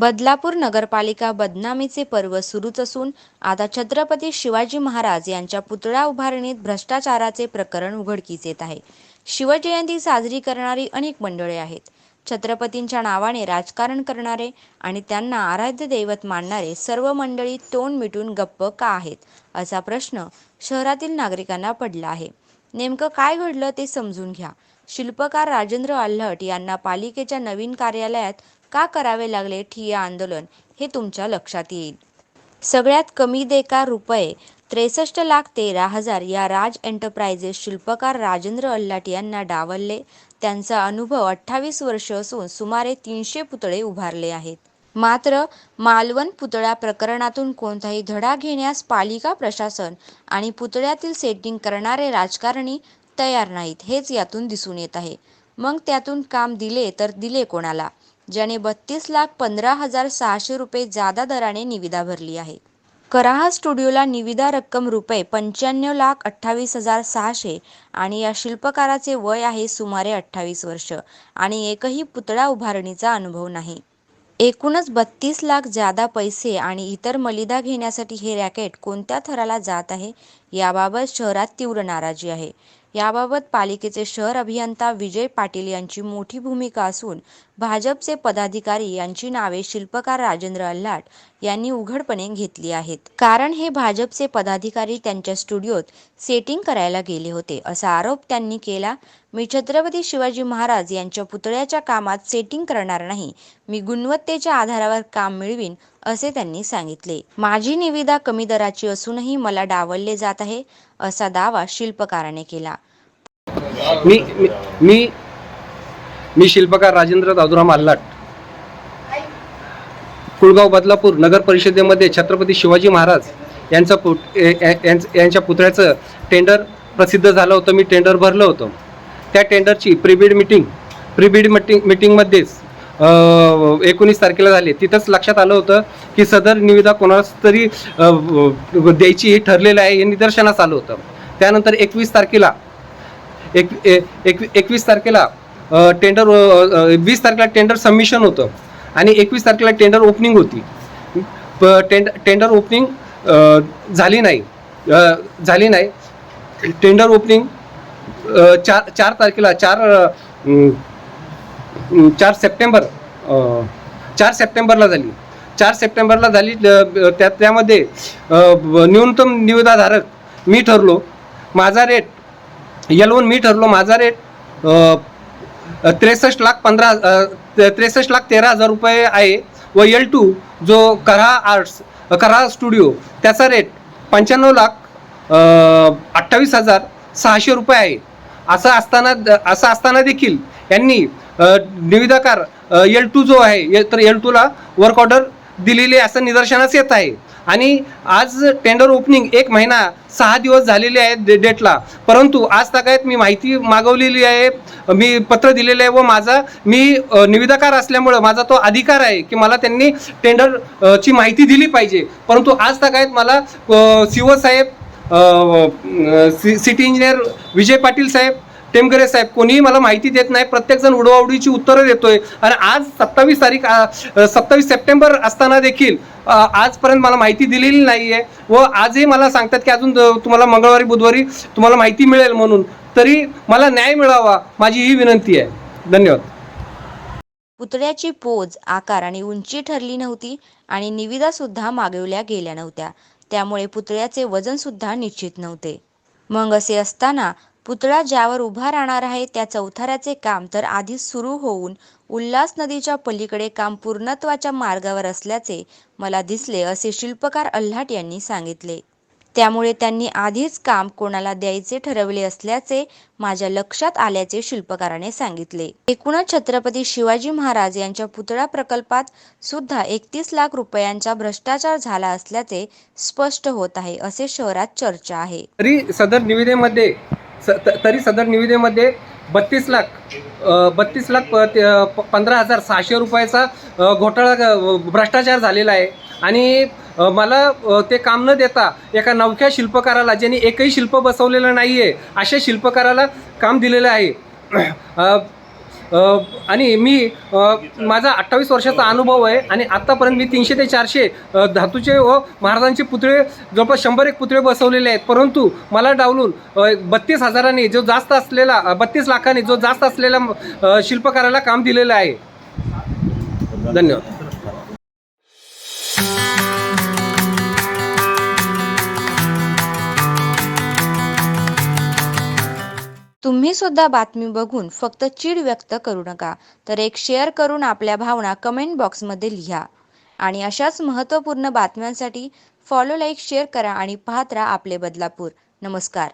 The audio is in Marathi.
बदलापूर नगरपालिका बदनामीचे पर्व सुरूच असून आता छत्रपती शिवाजी महाराज यांच्या पुतळा उभारणीत भ्रष्टाचाराचे प्रकरण उघडकीस येत आहे. शिवजयंती साजरी करणारी अनेक मंडळे आहेत. छत्रपतींच्या नावाने राजकारण करणारे आणि त्यांना आराध्य दैवत मानणारे सर्व मंडळी तोंड मिटून गप्प का आहेत असा प्रश्न शहरातील नागरिकांना पडला आहे. नेमकं काय घडलं ते समजून घ्या. शिल्पकार राजेंद्र आल्हट यांना पालिकेच्या नवीन कार्यालयात का करावे लागले ठिय्या आंदोलन हे तुमच्या लक्षात येईल. सगळ्यात कमी देकार रुपये त्रेसष्ट लाख तेरा हजार या राज एंटरप्राइजेस शिल्पकार राजेंद्र अल्लाट यांना डावलले. त्यांचा अनुभव अठ्ठावीस वर्ष असून सुमारे तीनशे पुतळे उभारले आहेत. मात्र मालवण पुतळा प्रकरणातून कोणताही धडा घेण्यास पालिका प्रशासन आणि पुतळ्यातील सेटिंग करणारे राजकारणी तयार नाहीत हेच यातून दिसून येत आहे. मग त्यातून काम दिले तर दिले कोणाला? ज्याने बत्तीस लाख पंधरा हजार सहाशे रुपये जादा दराने निविदा भरली आहे. कराहा स्टुडिओला निविदा रक्कम रुपये पंच्याण्णव लाख अठ्ठावीस हजार सहाशे आणि या शिल्पकाराचे वय आहे सुमारे अठ्ठावीस वर्ष आणि एकही पुतळा उभारणीचा अनुभव नाही. एकूणच बत्तीस लाख जादा पैसे आणि इतर मलिदा घेण्यासाठी हे रॅकेट कोणत्या थराला जात आहे याबाबत शहरात तीव्र नाराजी आहे. याबाबत पालिकेचे शहर अभियंता विजय पाटील यांची मोठी भूमिका असून भाजपचे पदाधिकारी यांची नावे शिल्पकार राजेंद्र अल्लाट यांनी उघडपणे घेतली आहेत. कारण हे भाजपचे पदाधिकारी त्यांच्या स्टुडिओत सेटिंग करायला गेले होते असा आरोप त्यांनी केला मी छत्रपती शिवाजी महाराज यांच्या पुतळ्याच्या कामात सेटिंग करणार नाही मी गुणवत्तेच्या आधारावर काम मिळवीन असे त्यांनी सांगितले. माझी निविदा कमी दराची असूनही मला डावलले जात आहे असा दावा शिल्पकाराने केला. मी मी- मी शिल्पकार राजेंद्र दादुराम आल्लाट कुळगाव बदलापूर नगर परिषदेमध्ये छत्रपती शिवाजी महाराज यांचं पुत ए- यांच्या पुतळ्याचं टेंडर प्रसिद्ध झालं होतं. मी टेंडर भरलं होतं. त्या टेंडरची प्रीबिड मिटिंग प्रीबिड मिटिंग मिटिंगमध्येच एकोणीस तारखेला झाली. तिथंच लक्षात आलं होतं की सदर निविदा कोणास तरी द्यायची हे ठरलेलं आहे हे निदर्शनास आलं होतं. त्यानंतर एकवीस तारखेला एक ए- एक एकवीस तारखेला टेंडर वीस तारखेला टेंडर सबमिशन होतं आणि एकवीस तारखेला टेंडर ओपनिंग होती. प- टेंडर टेंडर ओपनिंग झाली नाही. झाली नाही. टेंडर ओपनिंग चार चार तारखेला चार चार सप्टेंबर चार सप्टेंबरला झाली. चार सप्टेंबरला झाली त्या त्यामध्ये न्यूनतम निविदाधारक मी ठरलो. माझा रेट एल मी ठरलो माझा रेट त्रेसष्ट लाख पंधरा त्रेसष्ट लाख तेरा हजार रुपये आहे व एल टू जो करा आर्ट्स करा स्टुडिओ त्याचा रेट पंच्याण्णव लाख अठ्ठावीस हजार सहाशे रुपये आहे. असं असताना असं असताना देखील यांनी निविदाकार एल टू जो आहे ए- तर एल टूला वर्क ऑर्डर दिलेली असं निदर्शनास येत आहे. आणि आज टेंडर ओपनिंग एक महिना सहा दिवस झालेले आहेत डे- डेटला परंतु आज तागायत मी माहिती मागवलेली आहे मी पत्र दिलेलं आहे व माझा मी निविदाकार असल्यामुळं माझा तो अधिकार आहे की मला त्यांनी टेंडर ची माहिती दिली पाहिजे. परंतु आज तागायत मला अ, शिव साहेब सि- सिटी इंजिनियर विजय पाटील साहेब टेमगरे साहेब कोणीही मला माहिती देत नाही प्रत्येकजण उडवाउडीची उत्तरं देतोय. आणि आज सत्तावीस तारीख सत्तावीस सप्टेंबर असताना देखील आजपर्यंत मला माहिती दिलेली नाही आहे व आजही मला सांगतात की अजून तुम्हाला मंगळवारी बुधवारी तुम्हाला माहिती मिळेल म्हणून. तरी मला न्याय मिळावा माझी ही विनंती आहे. धन्यवाद. पुतळ्याची पोज आकार आणि उंची ठरली नव्हती आणि निविदा सुद्धा मागवल्या गेल्या नव्हत्या. त्यामुळे पुतळ्याचे वजन सुद्धा निश्चित नव्हते. मग असे असताना पुतळा ज्यावर उभा राहणार आहे त्या चौथाऱ्याचे काम तर आधीच सुरू होऊन उल्हास नदीच्या पलीकडे काम पूर्णत्वाच्या मार्गावर असल्याचे मला दिसले असे शिल्पकार अल्हाट यांनी सांगितले. त्यामुळे त्यांनी आधीच काम कोणाला द्यायचे ठरवले असल्याचे माझ्या लक्षात आल्याचे शिल्पकाराने सांगितले. एकूणच छत्रपती शिवाजी महाराज यांच्या पुतळा प्रकल्पात सुद्धा एकतीस लाख रुपयांचा भ्रष्टाचार झाला असल्याचे स्पष्ट होत आहे असे शहरात चर्चा आहे. तरी सदर निविदेमध्ये स त- तरी सदर निविदेमध्ये बत्तीस लाख बत्तीस लाख प- ते, प- पंधरा हजार सहाशे रुपयाचा घोटाळा भ्रष्टाचार झालेला आहे. आणि मला ते काम न देता एका नवख्या शिल्पकाराला ज्यांनी एकही शिल्प बसवलेलं नाही आहे अशा शिल्पकाराला काम दिलेलं आहे. आणि मी माझा अठ्ठावीस वर्षाचा अनुभव आहे आणि आत्तापर्यंत मी तीनशे ते चारशे धातूचे व महाराजांचे पुतळे जवळपास शंभर एक पुतळे बसवलेले आहेत. परंतु मला डावलून बत्तीस हजारांनी जो जास्त असलेला बत्तीस लाखांनी जो जास्त असलेला शिल्पकाराला काम दिलेलं आहे. धन्यवाद. तुम्ही सुद्धा बातमी बघून फक्त चीड व्यक्त करू नका. तर एक शेअर करून आपल्या भावना कमेंट बॉक्समध्ये लिहा. आणि अशाच महत्त्वपूर्ण बातम्यांसाठी फॉलो लाईक शेअर करा आणि पाहत राहा आपले बदलापूर. नमस्कार.